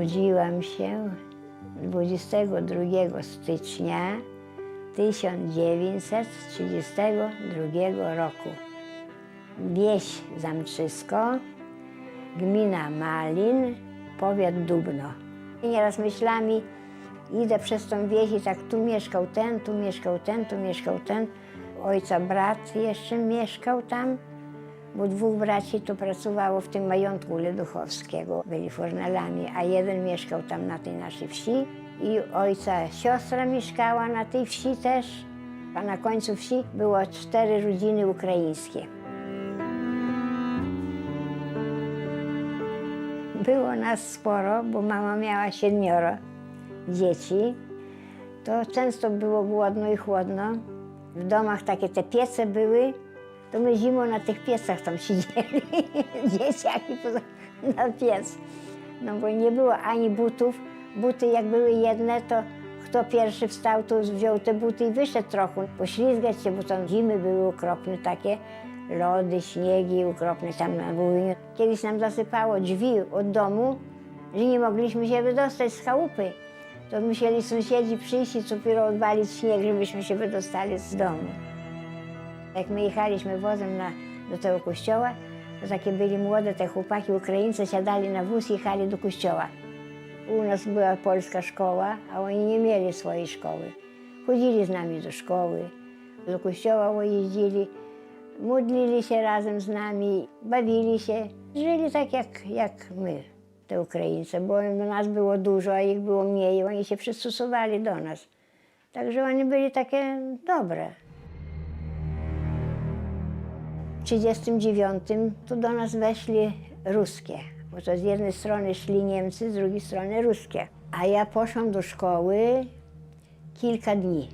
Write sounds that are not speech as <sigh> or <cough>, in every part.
Urodziłam się 22 stycznia 1932 roku. Wieś Zamczysko, gmina Malin, powiat Dubno. I nieraz myślami idę przez tą wieś i tak tu mieszkał ten, tu mieszkał ten, tu mieszkał ten. Ojca brat jeszcze mieszkał tam, bo dwóch braci tu pracowało w tym majątku Leduchowskiego, byli fornalami, a jeden mieszkał tam na tej naszej wsi i ojca siostra mieszkała na tej wsi też, a na końcu wsi było cztery rodziny ukraińskie. Było nas sporo, bo mama miała siedmioro dzieci. To często było głodno i chłodno. W domach takie te piece były, to my zimą na tych piecach tam siedzieli, <laughs> dzieciaki poza, na piec. No bo nie było ani butów. Buty jak były jedne, to kto pierwszy wstał, to wziął te buty i wyszedł trochę. Poślizgać się, bo tam zimy były okropne takie, lody, śniegi okropne tam na. Kiedyś nam zasypało drzwi od domu, że nie mogliśmy się wydostać z chałupy. To musieli sąsiedzi przyjść i dopiero odwalić śnieg, żebyśmy się wydostali z domu. Jak my jechaliśmy wozem na, do tego kościoła, to takie byli młode te chłopaki Ukraińcy, siadali na wóz i jechali do kościoła. U nas była polska szkoła, a oni nie mieli swojej szkoły. Chodzili z nami do szkoły, do kościoła jeździli, modlili się razem z nami, bawili się. Żyli tak jak, jak my, te Ukraińcy, bo nas było dużo, a ich było mniej, oni się przystosowali do nas. Także oni byli takie dobre. 1939 tu do nas weszli ruskie, bo to z jednej strony szli Niemcy, z drugiej strony ruskie. A ja poszłam do szkoły kilka dni.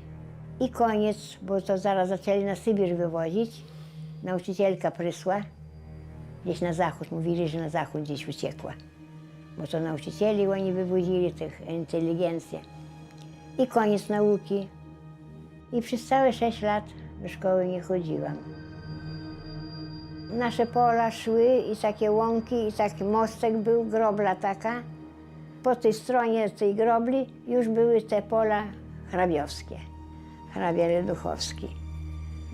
I koniec, bo to zaraz zaczęli na Sybir wywozić. Nauczycielka prysła, gdzieś na zachód, mówili, że na zachód gdzieś uciekła. Bo to nauczycieli oni wywozili, tych inteligencję. I koniec nauki. I przez całe sześć lat do szkoły nie chodziłam. Nasze pola szły i takie łąki, i taki mostek był, grobla taka. Po tej stronie tej grobli już były te pola hrabiowskie, hrabia Leduchowski.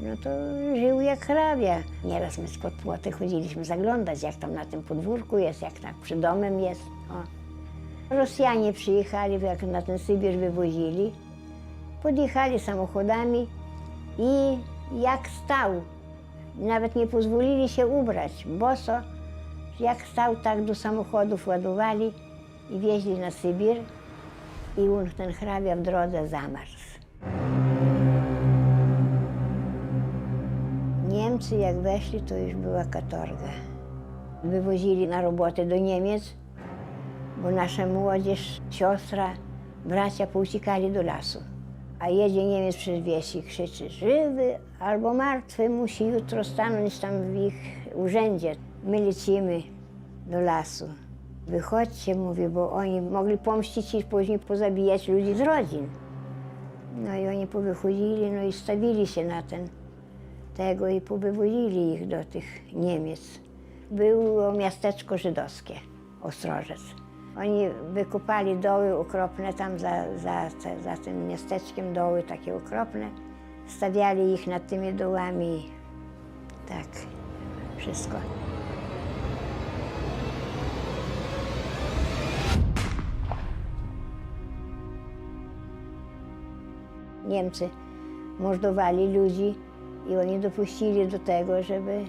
No to żył jak hrabia. Nieraz my spod płoty chodziliśmy zaglądać, jak tam na tym podwórku jest, jak tak przy domem jest. O. Rosjanie przyjechali, jak na ten Sybir wywozili. Podjechali samochodami i jak stał, nawet nie pozwolili się ubrać, boso. Jak stał, tak do samochodów ładowali i wieźli na Sybir. I on, ten hrabia w drodze zamarzł. Niemcy jak weszli, to już była katorga. Wywozili na robotę do Niemiec, bo nasza młodzież, siostra, bracia pouciekali do lasu. A jedzie Niemiec przez wieś i krzyczy, żywy albo martwy musi jutro stanąć tam w ich urzędzie. My lecimy do lasu. Wychodźcie, mówię, bo oni mogli pomścić i później pozabijać ludzi z rodzin. No i oni powychodzili, no i stawili się na ten tego i powywozili ich do tych Niemiec. Było miasteczko żydowskie, Ostrożec. Oni wykopali doły okropne tam za, za, za tym miasteczkiem, doły takie okropne. Stawiali ich nad tymi dołami. Tak, wszystko. Niemcy mordowali ludzi i oni dopuścili do tego, żeby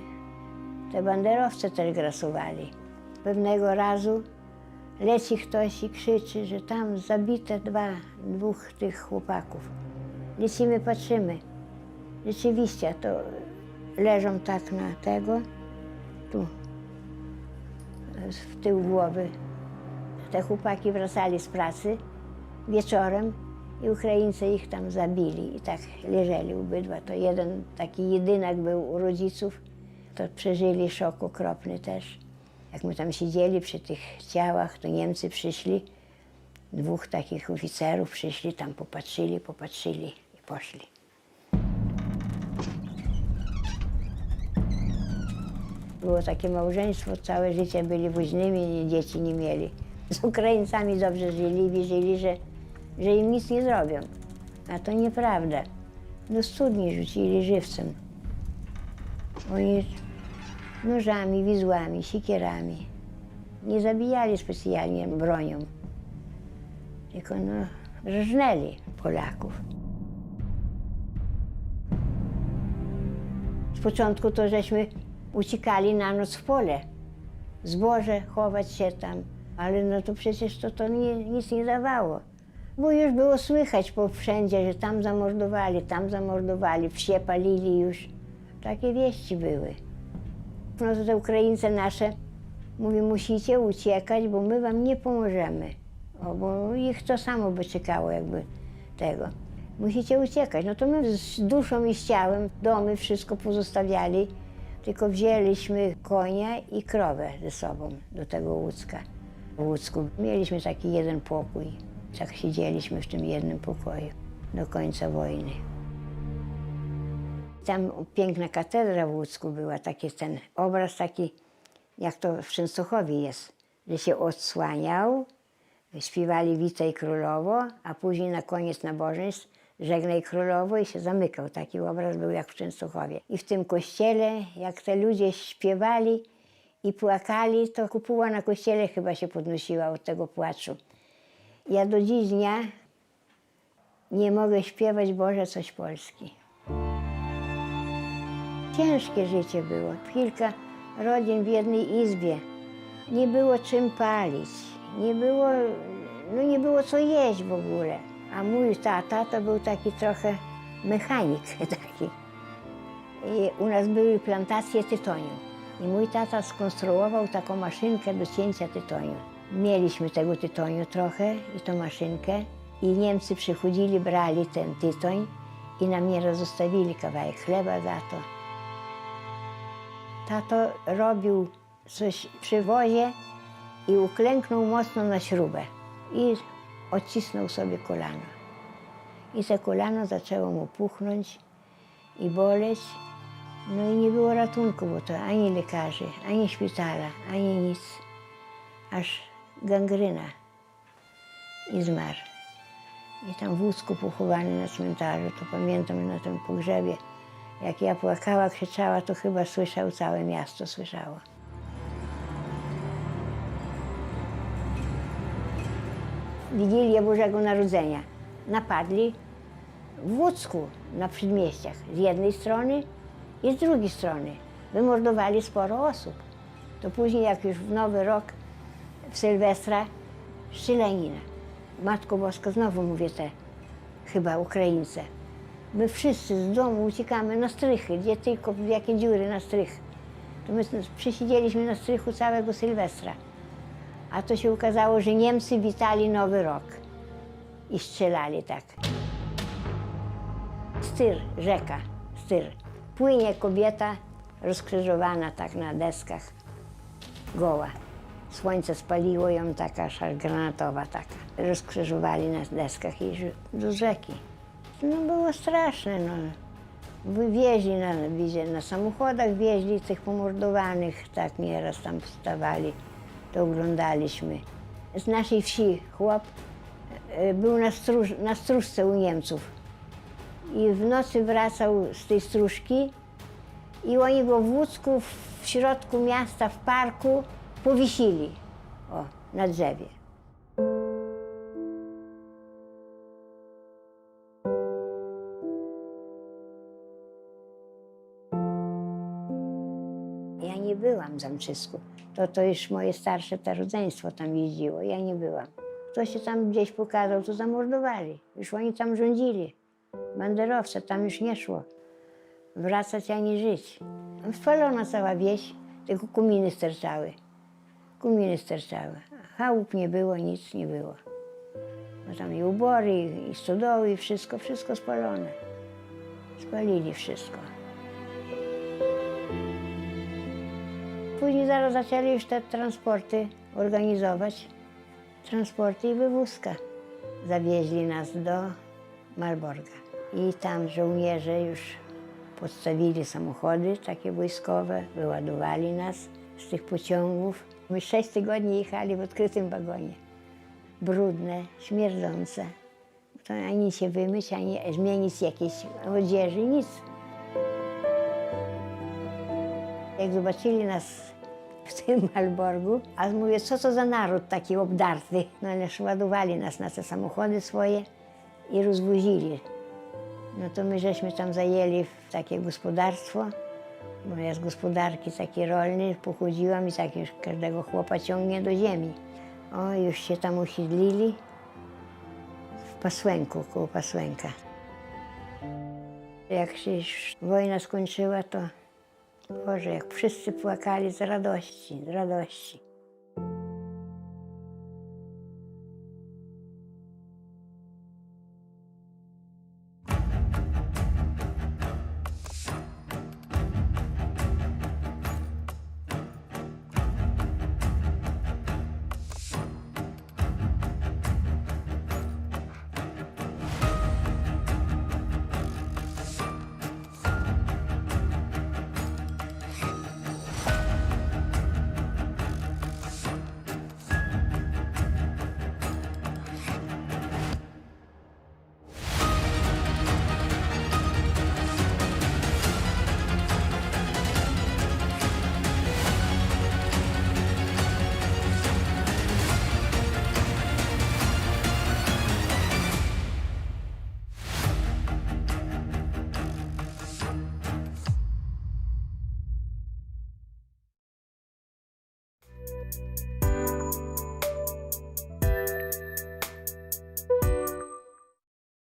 te banderowce też grasowali. Pewnego razu leci ktoś i krzyczy, że tam zabite dwa, dwóch tych chłopaków. Lecimy, patrzymy. Rzeczywiście, to leżą tak na tego, tu, w tył głowy. Te chłopaki wracali z pracy wieczorem i Ukraińcy ich tam zabili i tak leżeli obydwa. To jeden taki jedynak był u rodziców, to przeżyli szok okropny też. Jak my tam siedzieli przy tych ciałach, to Niemcy przyszli, dwóch takich oficerów przyszli, tam popatrzyli, popatrzyli i poszli. Było takie małżeństwo, całe życie byli woźnymi, dzieci nie mieli. Z Ukraińcami dobrze żyli, wierzyli, że, że im nic nie zrobią. A to nieprawda. Do studni rzucili żywcem. Oni nożami, wizłami, sikierami. Nie zabijali specjalnie bronią, tylko no, rżnęli Polaków. Z początku to żeśmy uciekali na noc w pole. Zboże, chować się tam. Ale no to przecież to, to nie, nic nie dawało. Bo już było słychać po wszędzie, że tam zamordowali, tam zamordowali, wsie palili już. Takie wieści były. No te Ukraińcy nasze mówi, musicie uciekać, bo my wam nie pomożemy. O, bo ich to samo by czekało jakby tego. Musicie uciekać. No to my z duszą i z ciałem domy, wszystko pozostawiali, tylko wzięliśmy konia i krowę ze sobą do tego Łódzka. W Łódzku mieliśmy taki jeden pokój. Tak siedzieliśmy w tym jednym pokoju do końca wojny. Tam piękna katedra w Łódzku była, taki ten obraz taki, jak to w Częstochowie jest, że się odsłaniał, śpiewali Witaj Królowo, a później na koniec nabożeństw Żegnaj Królowo i się zamykał. Taki obraz był jak w Częstochowie. I w tym kościele, jak te ludzie śpiewali i płakali, to kupuła na kościele chyba się podnosiła od tego płaczu. Ja do dziś dnia nie mogę śpiewać Boże coś Polski. Ciężkie życie było. Kilka rodzin w jednej izbie. Nie było czym palić. Nie było, no nie było co jeść w ogóle. A mój tata to był taki trochę mechanik <laughs> taki. I u nas były plantacje tytoniu. I mój tata skonstruował taką maszynkę do cięcia tytoniu. Mieliśmy tego tytoniu trochę i tą maszynkę. I Niemcy przychodzili, brali ten tytoń i nam nie zostawili kawałek chleba za to. Tato robił coś przy wozie i uklęknął mocno na śrubę i odcisnął sobie kolano. I te kolano zaczęło mu puchnąć i boleć. No i nie było ratunku, bo to ani lekarzy, ani szpitala, ani nic. Aż gangryna i zmarł. I tam w Łódzku pochowany na cmentarzu, to pamiętam na tym pogrzebie. Jak ja płakała, krzyczała, to chyba słyszał całe miasto, słyszało. Wigilię Bożego Narodzenia napadli w Łódzku na przedmieściach z jednej strony i z drugiej strony. Wymordowali sporo osób. To później, jak już w Nowy Rok, w Sylwestra, strzelanina. Matko Boska, znowu mówię te, chyba Ukraińce. My wszyscy z domu uciekamy na strychy, gdzie tylko w jakie dziury na strych. To my przysiedzieliśmy na strychu całego Sylwestra. A to się okazało, że Niemcy witali Nowy Rok i strzelali tak. Styr, rzeka, styr. Płynie kobieta rozkrzyżowana tak na deskach, goła. Słońce spaliło ją taka szar granatowa taka. Rozkrzyżowali na deskach i do rzeki. No było straszne, no. Wywieźli na, na samochodach, wieźli tych pomordowanych, tak nieraz tam wstawali, to oglądaliśmy. Z naszej wsi chłop e, był na, stróż, na stróżce u Niemców i w nocy wracał z tej stróżki i oni go w Łódzku, w środku miasta, w parku powiesili, o, na drzewie. Ja nie byłam w Zamczysku. To, to już moje starsze te rodzeństwo tam jeździło. Ja nie byłam. Kto się tam gdzieś pokazał, to zamordowali. Już oni tam rządzili. Banderowce, tam już nie szło. Wracać ani żyć. Spalona cała wieś, tylko kuminy sterczały. Kuminy sterczały. Chałup nie było, nic nie było. Bo tam i ubory, i stodoły, i wszystko, wszystko spalone. Spalili wszystko. Zaraz zaczęli już te transporty organizować. Transporty i wywózka. Zawieźli nas do Malborga. I tam żołnierze już podstawili samochody takie wojskowe, wyładowali nas z tych pociągów. My sześć tygodni jechali w odkrytym wagonie. brudne, śmierdzące. To ani się wymyć, ani zmienić jakieś odzieży, nic. Jak zobaczyli nas w tym Malborgu, a mówię, co to za naród taki obdarty. No ale ładowali nas na te samochody swoje i rozwozili. No to my żeśmy tam zajęli w takie gospodarstwo. Bo ja z gospodarki takiej rolnej pochodziłam i tak już każdego chłopa ciągnie do ziemi. O, już się tam usiedlili w Pasłęku, koło Pasłęka. Jak się wojna skończyła, to Boże, jak wszyscy płakali z radości, z radości.